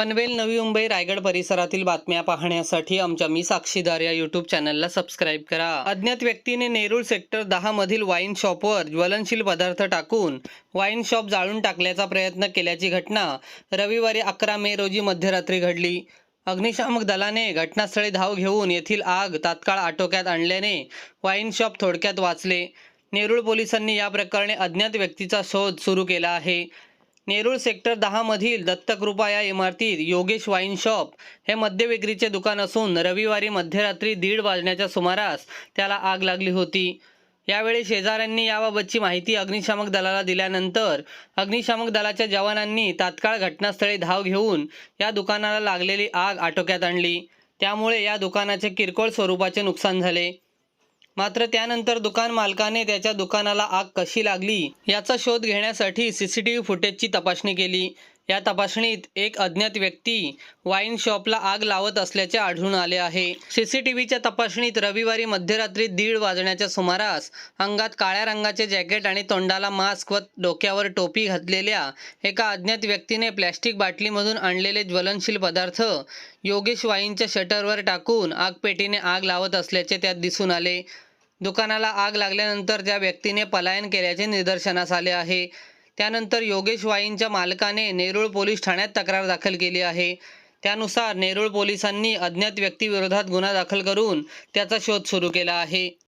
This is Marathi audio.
पनवेल नवी मुंबई रायगड परिसरातील बातम्या पाहण्यासाठी आमच्या मी साक्षीदार या युट्यूब चॅनलला सबस्क्राईब करा. अज्ञात व्यक्तीने नेरूळ सेक्टर दहा मधील वाईन शॉपवर ज्वलनशील पदार्थ टाकून वाईन शॉप जाळून टाकल्याचा प्रयत्न केल्याची घटना रविवारी अकरा मे रोजी मध्यरात्री घडली. अग्निशामक दलाने घटनास्थळी धाव घेऊन येथील आग तात्काळ आटोक्यात आणल्याने वाईन शॉप थोडक्यात वाचले. नेरूळ पोलिसांनी या प्रकरणी अज्ञात व्यक्तीचा शोध सुरू केला आहे. नेरूळ सेक्टर दहामधील दत्तकृपा या इमारतीत योगेश वाईन शॉप हे मद्य विक्रीचे दुकान असून रविवारी मध्यरात्री दीड वाजण्याच्या सुमारास त्याला आग लागली होती. यावेळी शेजाऱ्यांनी याबाबतची माहिती अग्निशामक दलाला दिल्यानंतर अग्निशामक दलाच्या जवानांनी तात्काळ घटनास्थळी धाव घेऊन या दुकानाला लागलेली आग आटोक्यात आणली. त्यामुळे या दुकानाचे किरकोळ स्वरूपाचे नुकसान झाले. मात्र त्यानंतर दुकान मालकाने त्याच्या दुकानाला आग कशी लागली याचा शोध घेण्यासाठी सीसीटीव्ही फुटेजची तपासणी केली. या तपासणीत एक अज्ञात व्यक्ती वाईन शॉपला आग लावत असल्याचे आढळून आले आहे. सीसीटीव्हीच्या तपासणीत रविवारी मध्यरात्री दीड वाजण्याच्या सुमारास अंगात काळ्या रंगाचे जॅकेट आणि तोंडाला मास्क व डोक्यावर टोपी घातलेल्या एका अज्ञात व्यक्तीने प्लॅस्टिक बाटलीमधून आणलेले ज्वलनशील पदार्थ योगेश वाईनच्या शटरवर टाकून आगपेटीने आग लावत असल्याचे त्यात दिसून आले. दुकानाला आग लागल्यानंतर त्या व्यक्तीने पलायन केल्याचे निदर्शनास आले आहे. त्यानंतर योगेश वाईंच्या मालकाने नेरूळ पोलीस ठाण्यात तक्रार दाखल केली आहे. त्यानुसार नेरूळ पोलिसांनी अज्ञात व्यक्तीविरोधात गुन्हा दाखल करून त्याचा शोध सुरू केला आहे.